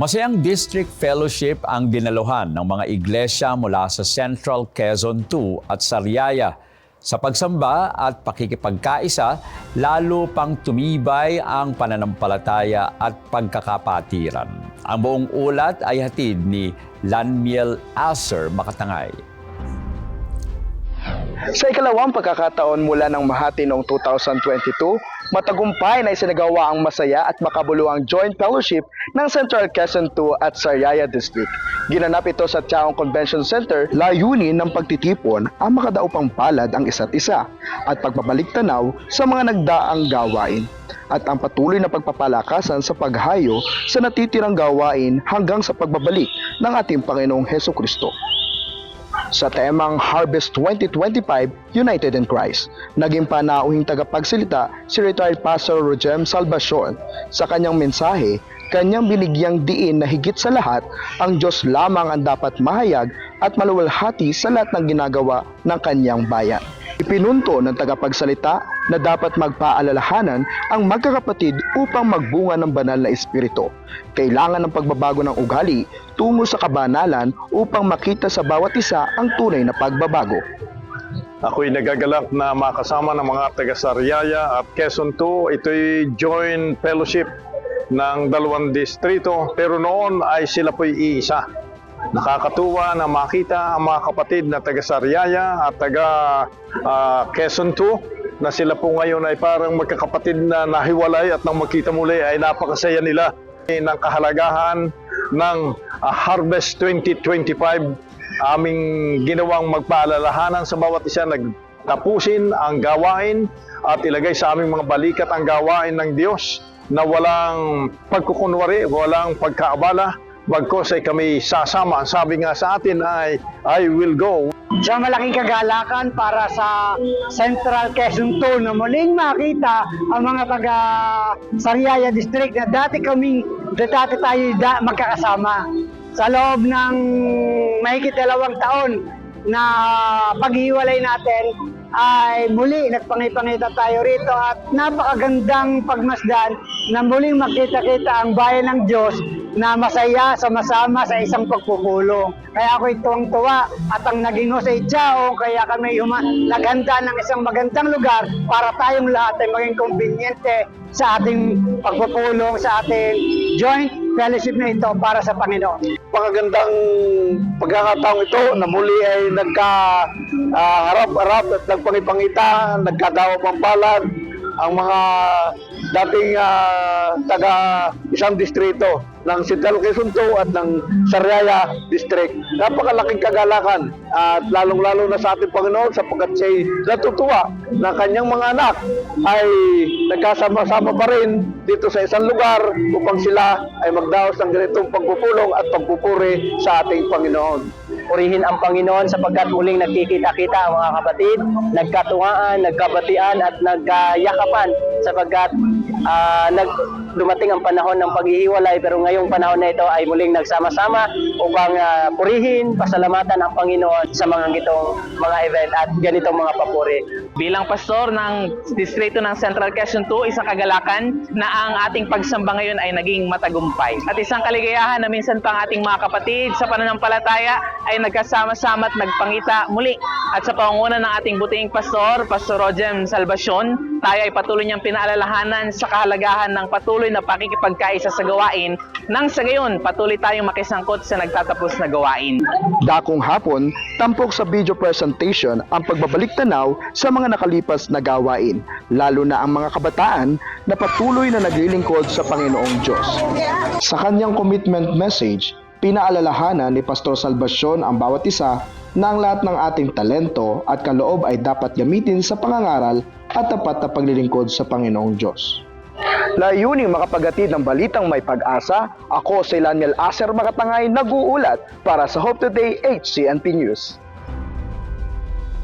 Masayang district fellowship ang dinaluhan ng mga iglesia mula sa Central Quezon 2 at Sariaya. Sa pagsamba at pakikipagkaisa, lalo pang tumibay ang pananampalataya at pagkakapatiran. Ang buong ulat ay hatid ni Lanmiel Aser Makatangay. Sa ikalawang pagkakataon mula ng Mahati noong 2022, matagumpay na isinagawa ang masaya at makabuluhang joint fellowship ng Central Quezon 2 at Sariaya District. Ginanap ito sa Tiaong Convention Center, layunin ng pagtitipon ang makadaupang palad ang isa't isa at pagbabalik tanaw sa mga nagdaang gawain at ang patuloy na pagpapalakasan sa paghayo sa natitirang gawain hanggang sa pagbabalik ng ating Panginoong Heso Kristo sa temang Harvest 2025 United in Christ. Naging panauhing tagapagsalita si retired Pastor Rojem Salvacion. Sa kanyang mensahe, kanyang binigyang diin na higit sa lahat, ang Diyos lamang ang dapat mahayag at maluwalhati sa lahat ng ginagawa ng kanyang bayan. Ipinunto ng tagapagsalita na dapat magpaalalahanan ang magkakapatid upang magbunga ng banal na espiritu. Kailangan ng pagbabago ng ugali tungo sa kabanalan upang makita sa bawat isa ang tunay na pagbabago. Ako'y nagagalak na makasama ng mga taga Sariaya at Quezon 2. Ito'y joint fellowship ng dalawang distrito pero noon ay sila po'y iisa. Nakakatuwa na makita ang mga kapatid na taga Sariaya at taga ah, Quezon 2 na sila po ngayon ay parang magkakapatid na nahiwalay at nang magkita muli ay napakasaya nila ng kahalagahan ng ah, Harvest 2025 aming ginawang magpaalalahanan sa bawat isa nagtapusin ang gawain at ilagay sa aming mga balikat ang gawain ng Diyos na walang pagkukunwari, walang pagkaabala, bagkos ay kami sasama. Sabi nga sa atin ay, I will go sa malaking kagalakan para sa Central Quezon 2 na muling makita ang mga taga Sariaya District na dati kaming dati tayo da, magkakasama sa loob ng mahigit dalawang taon na paghiwalay natin ay muli nagpangipangita tayo rito at napakagandang pagmasdan na muling makita-kita ang bayan ng Diyos na masaya sama-sama sa isang pagpupulong. Kaya ako'y tuwang-tuwa at ang naging Jose Chao, kaya kami huma- naghanda ng isang magandang lugar para tayong lahat ay maging kumbinyente sa ating pagpupulong, sa ating joint fellowship na ito para sa Panginoon. Pagagandang pagkakataong ito na muli ay nagka ah, harap-harap at nagpangipangita, nagkadawa pampalad ang mga dating ah, taga isang distrito ng Central Quezon 2 at ng Sariaya District. Napakalaking kagalakan at lalong-lalo na sa ating Panginoon sapagkat siya'y natutuwa na kanyang mga anak ay nagkasama-sama pa rin dito sa isang lugar upang sila ay magdaos ng ganitong pagpupulong at pagpupuri sa ating Panginoon. Purihin ang Panginoon sapagkat muling nagkikita-kita ang mga kapatid, nagkatuwaan, nagkabatian at nagkayakapan sapagkat ah, nag dumating ang panahon ng paghihiwalay pero ngayong panahon na ito ay muling nagsama-sama upang ah, purihin, pasalamatan ang Panginoon sa mga gitong mga event at ganitong mga papuri. Bilang pastor ng distrito ng Central Quezon 2, isang kagalakan na ang ating pagsamba ngayon ay naging matagumpay. At isang kaligayahan na minsan pang ating mga kapatid sa pananampalataya ay nagkasama-sama at nagpangita muli. At sa pangunguna ng ating buting pastor, Pastor Rojem Salvacion, tayo ay patuloy niyang pinaalalahanan sa kahalagahan ng patuloy na pakikipagkaisa sa gawain nang sa gayon patuloy tayong makisangkot sa nagtatapos na gawain. Dakong hapon, tampok sa video presentation ang pagbabalik tanaw sa mga nakalipas na gawain, lalo na ang mga kabataan na patuloy na naglilingkod sa Panginoong Diyos. Sa kanyang commitment message, pinaalalahanan ni Pastor Salvacion ang bawat isa na ang lahat ng ating talento at kaloob ay dapat gamitin sa pangangaral at tapat na paglilingkod sa Panginoong Diyos. Layuning makapagatid ng balitang may pag-asa, ako si Laniel Aser Makatangay nag-uulat para sa Hope Today HCNP News.